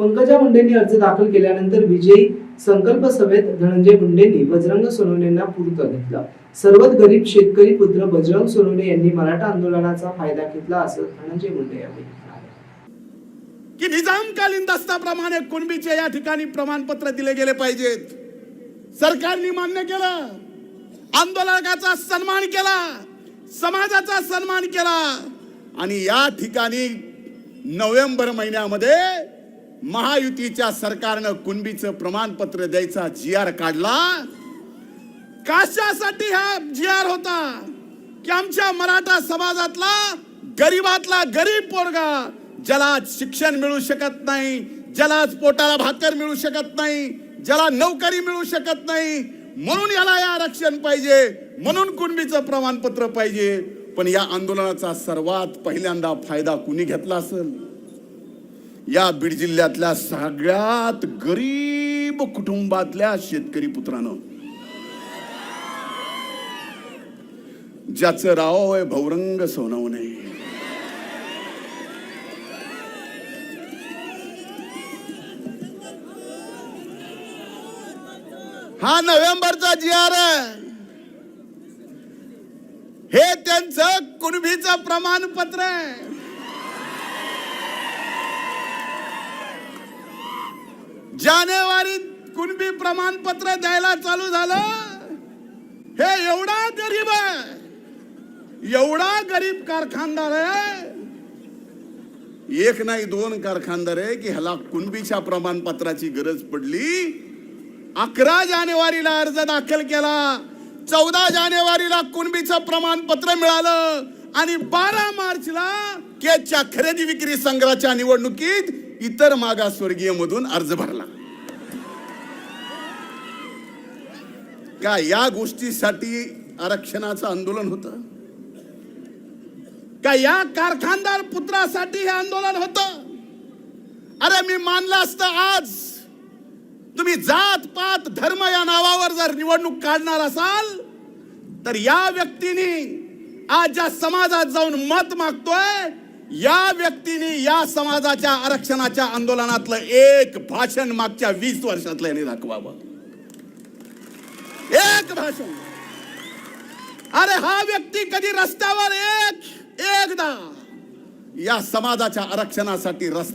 पंकजा मुंडेंनी अर्ज दाखल केल्यानंतर विजयी संकल्प सभेत धनंजय मुंडेंनी बजरंग सोनवणेंना पूर्ण घेतलं. सर्वात गरीब शेतकरी पुत्र बजरंग सोनवणे यांनी मराठा आंदोलनाचा फायदा घेतला असं धनंजय मुंडे यांनी की निजामकालीन दस्ताप्रमाणे कुणबीचे या ठिकाणी प्रमाणपत्र दिले गेले पाहिजेत. सरकारने मान्य केलं आंदोलकाचा सन्मान केला समाजाचा सन्मान केला आणि या ठिकाणी नोव्हेंबर महिन्यामध्ये महायुतीच्या सरकारनं कुणबीचं प्रमाणपत्र द्यायचा जी आर काढला? कशासाठी हा जी आर होता. की आमच्या मराठा समाजातला गरीबातला गरीब पोरगा ज्याला शिक्षण मिळू शकत नाही ज्याला पोटाला भाकर मिळू शकत नाही ज्याला नोकरी मिळू शकत नाही म्हणून याला या आरक्षण पाहिजे म्हणून कुणबीचं प्रमाणपत्र पाहिजे. पण या आंदोलनाचा सर्वात पहिल्यांदा फायदा कुणी घेतला असेल? या बीड जिल्ह्यातल्या सगळ्यात गरीब कुटुंबातल्या शेतकरी पुत्रानं. ज्याचं राव आहे भौरंग सोनवणे. हा नोव्हेंबरचा जी आर आहे. हे त्यांचं कुणबीचं प्रमाणपत्र आहे. जानेवारीत कुणबी प्रमाणपत्र द्यायला चालू झालं? हे एवढा गरीब आहे. एवढा गरीब कारखानदार आहे. एक नाही दोन कारखानदार आहे की ह्याला कुणबीच्या प्रमाणपत्राची गरज पडली? अकरा जानेवारीला अर्ज दाखल केला. चौदा जानेवारीला कुणबीचं प्रमाणपत्र मिळालं. आणि बारा मार्चला केच्या खरेदी विक्री संघाच्या निवडणुकीत इतर मागासवर्गीय मधून अर्ज भरला. का या गोष्टीसाठी आरक्षणाचं आंदोलन होत? का या कारखानदार पुत्रासाठी हे आंदोलन होत? अरे मी मानलं असतं आज. तुम्ही जात पात धर्म या नावावर जर निवडणूक काढणार असाल तर या व्यक्तीने आज ज्या समाजात जाऊन मत मागतोय या व्यक्तीने या समाजाच्या आरक्षणाच्या आंदोलनातलं एक भाषण मागच्या वीस वर्षातलं याने दाखवावं. एक भाषण. अरे हा व्यक्ती कधी रस्त्यावर एक एकदा. या समाजाच्या आरक्षणासाठी रस्ता